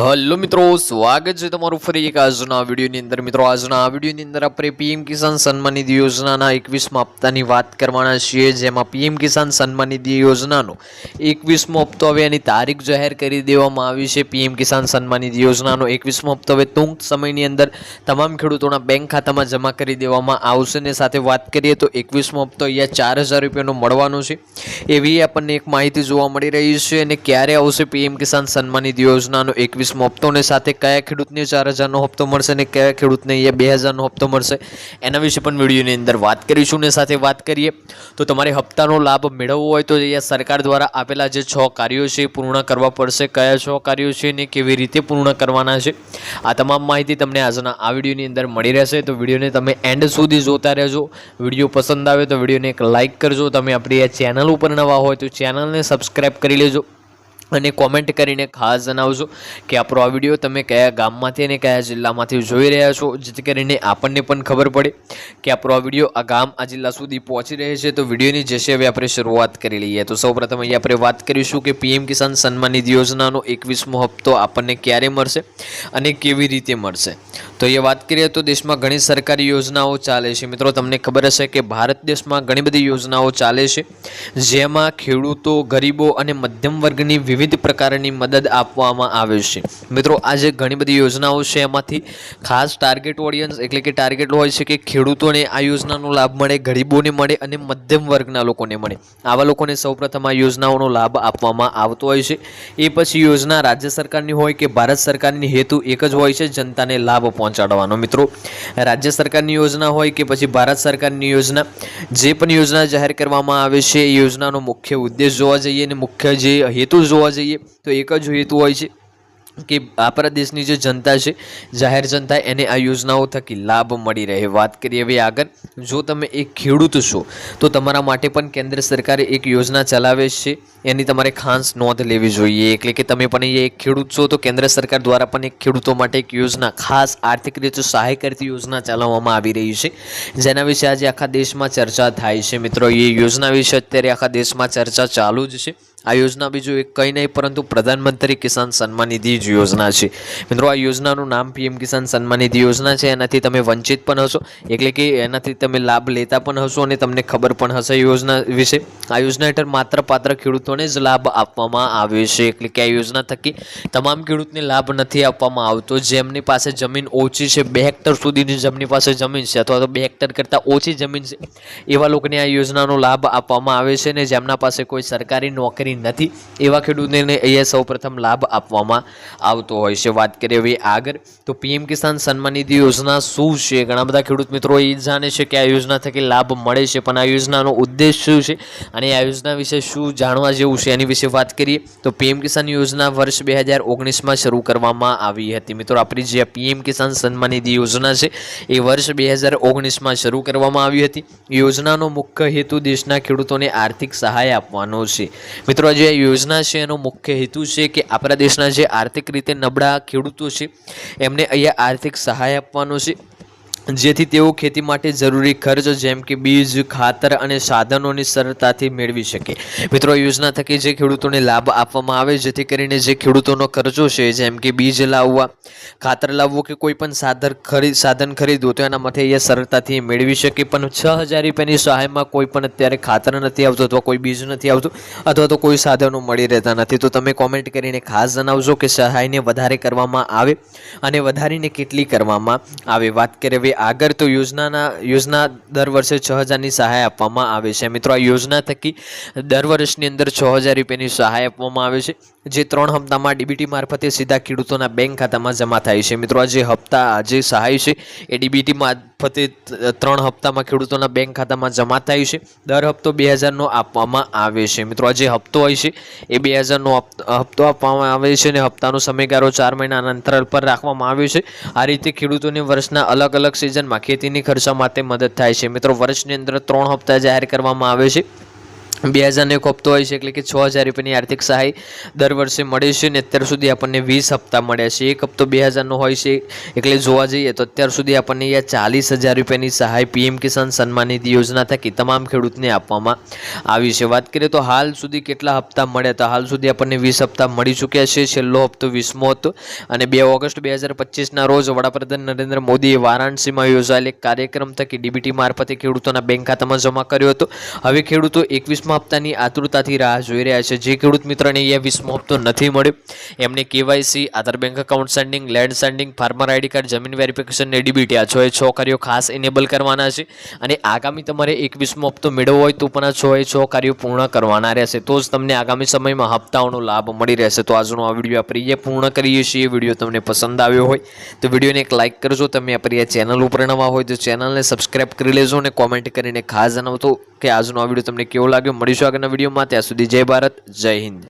Hello મિત્રો, સ્વાગત છે તમારું ફરી એક આજના વિડીયોની અંદર. મિત્રો, આજના વિડીયોની અંદર આપણે પીએમ કિસાન સન્માન નિધિ યોજનાના એકવીસમા હપ્તાની વાત કરવાના છીએ, જેમાં પીએમ કિસાન સન્માન નિધિ યોજનાનો એકવીસમો હપ્તો હવે એની તારીખ જાહેર કરી દેવામાં આવી છે. પીએમ કિસાન સન્માન નિધિ યોજનાનો એકવીસમો હપ્તો હવે ટૂંક સમયની અંદર તમામ ખેડૂતોના બેંક ખાતામાં જમા કરી દેવામાં આવશે. ને સાથે વાત કરીએ તો એકવીસમો હપ્તો અહીંયા ચાર હજાર રૂપિયાનો મળવાનો છે. એવી આપણને એક માહિતી જોવા મળી રહી છે. અને ક્યારે આવશે પીએમ કિસાન સન્માન નિધિ યોજનાનો એકવીસમો હપ્તો ને સાથે કયા ખેડૂતને ચાર હજારનો હપ્તો મળશે અને કયા ખેડૂતને અહીંયા બે હજારનો હપ્તો મળશે? એના વિશે પણ વિડીયોની અંદર વાત કરીશું ને સાથે વાત કરીએ. તો તમારે હપ્તાનો લાભ મેળવવો હોય તો અહીંયા સરકાર દ્વારા આપેલા જે છ કાર્યો છે એ પૂર્ણ કરવા પડશે. કયા છ કાર્યો છે ને કેવી રીતે પૂર્ણ કરવાના છે? આ તમામ માહિતી તમને આજના આ વિડીયોની અંદર મળી રહેશે. તો વિડીયોને તમે એન્ડ સુધી જોતા રહેજો. વીડિયો પસંદ આવે તો વિડીયોને એક લાઇક કરજો. તમે આપણી આ ચેનલ ઉપર નવા હોય તો ચેનલને સબસ્ક્રાઈબ કરી લેજો. અને કોમેન્ટ કરીને ખાસ જણાવજો કે આપણો આ વીડિયો તમે કયા ગામમાંથી અને કયા જિલ્લામાંથી જોઈ રહ્યા છો, જેથી કરીને આપણને પણ ખબર પડે કે આપણો આ વીડિયો આ ગામ, આ જિલ્લા સુધી પહોંચી રહે છે. તો વિડીયોની જે છે, હવે આપણે શરૂઆત કરી લઈએ. તો સૌપ્રથમ અહીંયા આપણે વાત કરીશું કે પીએમ કિસાન સન્માન નિધિ યોજનાનો એકવીસમો હપ્તો આપણને ક્યારે મળશે અને કેવી રીતે મળશે? તો એ વાત કરીએ તો દેશમાં ઘણી સરકારી યોજનાઓ ચાલે છે. મિત્રો, તમને ખબર હશે કે ભારત દેશમાં ઘણી બધી યોજનાઓ ચાલે છે, જેમાં ખેડૂતો, ગરીબો અને મધ્યમ વર્ગની વિવિધ પ્રકારની મદદ આપવામાં આવે છે. મિત્રો, આજે ઘણી બધી યોજનાઓ છે. એમાંથી ખાસ ટાર્ગેટ ઓડિયન્સ એટલે કે ટાર્ગેટ હોય છે કે ખેડૂતોને આ યોજનાનો લાભ મળે, ગરીબોને મળે અને મધ્યમ વર્ગના લોકોને મળે. આવા લોકોને સૌપ્રથમ આ યોજનાઓનો લાભ આપવામાં આવતો હોય છે. એ પછી યોજના રાજ્ય સરકારની હોય કે ભારત સરકારની હેતુ એક જ હોય છે, જનતાને લાભ પહોંચાડવાનો મિત્રો. રાજ્ય સરકારની યોજના હોય કે પછી ભારત સરકારની યોજના, જે પણ યોજના જાહેર કરવામાં આવે છે, એ યોજનાનો મુખ્ય ઉદ્દેશ જોવા જઈએ અને મુખ્ય જે હેતુ જોવા જઈએ, તો એક જ હેતુ હોય છે કે આપણા દેશની જે જનતા છે, જાહેર જનતા, એને આ યોજનાઓ થકી લાભ મળી રહે. વાત કરીએ હવે આગળ. જો તમે એક ખેડૂત છો, તો તમારા માટે પણ કેન્દ્ર સરકારે એક યોજના ચલાવે છે. એની તમારે ખાસ નોંધ લેવી જોઈએ. એટલે કે તમે પણ એક ખેડૂત છો, તો કેન્દ્ર સરકાર દ્વારા પણ એક ખેડૂતો માટે એક યોજના, ખાસ આર્થિક રીતે સહાય કરતી યોજના ચલાવવામાં આવી રહી છે. જેના વિશે આજે આખા દેશમાં ચર્ચા થાય છે. મિત્રો, એ યોજના વિશે અત્યારે આખા દેશમાં ચર્ચા ચાલુ જ છે. આ યોજના બીજું એક કંઈ નહીં, પરંતુ પ્રધાનમંત્રી કિસાન સન્માન નિધિ જ યોજના છે. મિત્રો, આ યોજનાનું નામ પીએમ કિસાન સન્માન નિધિ યોજના છે. એનાથી તમે વંચિત પણ હશો. એટલે કે એનાથી તમે લાભ લેતા પણ હશો અને તમને ખબર પણ હશે યોજના વિશે. આ યોજના હેઠળ માત્ર પાત્ર ખેડૂતોને જ લાભ આપવામાં આવે છે. એટલે કે આ યોજના થકી તમામ ખેડૂતને લાભ નથી આપવામાં આવતો. જેમની પાસે જમીન ઓછી છે, બે હેક્ટર સુધીની જેમની પાસે જમીન છે અથવા તો બે હેક્ટર કરતાં ઓછી જમીન છે, એવા લોકોને આ યોજનાનો લાભ આપવામાં આવે છે ને જેમના પાસે કોઈ સરકારી નોકરી નથી. એવા ખેડૂતોને અહીંયા સૌપ્રથમ લાભ આપવામાં આવતો હોય છે. વાત કરીએ હવે આગળ, તો પીએમ કિસાન સન્માન નિધિ યોજના શું છે? ઘણા બધા ખેડૂત મિત્રો એ જાણે છે કે આ યોજના થકી લાભ મળે છે, પણ આ યોજનાનો ઉદ્દેશ શું છે અને આ યોજના વિશે શું જાણવા જેવું છે? એની વિશે વાત કરીએ, તો પીએમ કિસાન યોજના વર્ષ બે હજાર ઓગણીસમાં શરૂ કરવામાં આવી હતી. મિત્રો, આપણી જે પીએમ કિસાન સન્માન નિધિ યોજના છે, એ વર્ષ બે હજાર ઓગણીસમાં શરૂ કરવામાં આવી હતી. યોજનાનો મુખ્ય હેતુ દેશના ખેડૂતોને આર્થિક સહાય આપવાનો છે. મિત્રો જે આ યોજના છે, એનો મુખ્ય હેતુ છે કે આપણા દેશના જે આર્થિક રીતે નબળા ખેડૂતો છે, એમને અહીંયા આર્થિક સહાય આપવાનો છે. જેથી તેઓ ખેતી માટે જરૂરી ખર્ચ જેમ કે બીજ, ખાતર અને સાધનોની સરળતાથી મેળવી શકે. મિત્રો યોજના થકી જે ખેડૂતોને લાભ આપવામાં આવે, જેથી કરીને જે ખેડૂતોનો ખર્ચો છે, જેમ કે બીજ લાવવા, ખાતર લાવવું કે કોઈ પણ સાધન ખરીદ સાધન ખરીદવું, તો એના માટે અહીંયા સરળતાથી મેળવી શકે. પણ છ હજાર રૂપિયાની સહાયમાં કોઈ પણ અત્યારે ખાતર નથી આવતું અથવા કોઈ બીજ નથી આવતું અથવા તો કોઈ સાધનો મળી રહેતા નથી. તો તમે કોમેન્ટ કરીને ખાસ જણાવજો કે સહાયને વધારે કરવામાં આવે અને વધારીને કેટલી કરવામાં આવે. વાત કરીએ આગળ તો યોજનાના, યોજના દર વર્ષે છ હજારની સહાય આપવામાં આવે છે. મિત્રો, આ યોજના થકી દર વર્ષની અંદર છ હજાર રૂપિયાની સહાય આપવામાં આવે છે. જે ત્રણ હપ્તામાં ડીબીટી મારફતે સીધા ખેડૂતોના બેંક ખાતામાં જમા થાય છે. મિત્રો આ જે હપ્તા જે સહાય છે. એ ડીબીટી મારફતે ત્રણ હપ્તામાં ખેડૂતોના બેંક ખાતામાં જમા થાય છે. દર હપ્તો બે હજારનો આપવામાં આવે છે. મિત્રો આ જે હપ્તો હોય છે. એ બે હજારનો હપ્તો આપવામાં આવે છે અને હપ્તાનો સમયગાળો ચાર મહિનાના અંતરાલ પર રાખવામાં આવ્યો છે. આ રીતે ખેડૂતોને વર્ષના અલગ અલગ સિઝનમાં ખેતીની ખર્ચા માટે મદદ થાય છે. મિત્રો, વર્ષની અંદર ત્રણ હપ્તા જાહેર કરવામાં આવે છે. બે હજારનો એક હપ્તો હોય છે, એટલે કે છ હજાર રૂપિયાની આર્થિક સહાય દર વર્ષે મળે છે ને અત્યાર સુધી આપણને વીસ હપ્તા મળ્યા છે. એક હપ્તો બે હજારનો હોય છે, એટલે જોવા જઈએ તો અત્યાર સુધી આપણને અહીંયા ચાલીસ હજાર રૂપિયાની સહાય પીએમ કિસાન સન્માન નિધિ યોજના થકી તમામ ખેડૂતને આપવામાં આવી છે. વાત કરીએ તો હાલ સુધી કેટલા હપ્તા મળ્યા? હતા હાલ સુધી આપણને વીસ હપ્તા મળી ચૂક્યા છે. છેલ્લો હપ્તો વીસમો હતો અને બે ઓગસ્ટ બે હજાર પચીસના રોજ વડાપ્રધાન નરેન્દ્ર મોદીએ વારાણસીમાં યોજાયેલ એક કાર્યક્રમ થકી ડીબીટી મારફતે ખેડૂતોના બેંક ખાતામાં જમા કર્યો હતો. હવે ખેડૂતો એકવીસમા હપ્તાની આતુરતાથી રાહ જોઈ રહ્યા છે. જે ખેડૂત મિત્રને અહીંયા વીસમો હપ્તો નથી મળ્યો, એમને KYC, Aadhaar bank account sending land sending farmer ID card જમીન વેરિફિકેશન ને ડીબીટી, આ છ એ છ કાર્યો ખાસ ઇનેબલ કરવાના છે. અને આગામી તમારે એકવીસમો હપ્તો મેળવવો હોય તો પણ આ છ એ છ કાર્યો પૂર્ણ કરવાના રહેશે. તો જ તમને આગામી સમયમાં હપ્તાઓનો લાભ મળી રહેશે. તો આજનો આ વીડિયો આપણે અહીંયા પૂર્ણ કરીએ છીએ. વીડિયો તમને પસંદ આવ્યો હોય તો વિડીયોને એક લાઇક કરજો. તમે આપણી આ ચેનલ ઉપર નવા હોય તો ચેનલને સબસ્ક્રાઇબ કરી લેજો અને કોમેન્ટ કરીને ખાસ જણાવતો કે આજનો આ વીડિયો તમને કેવો લાગ્યો? મળીશું આગળના વિડીયોમાં. ત્યાં સુધી જય ભારત, જય હિન્દ.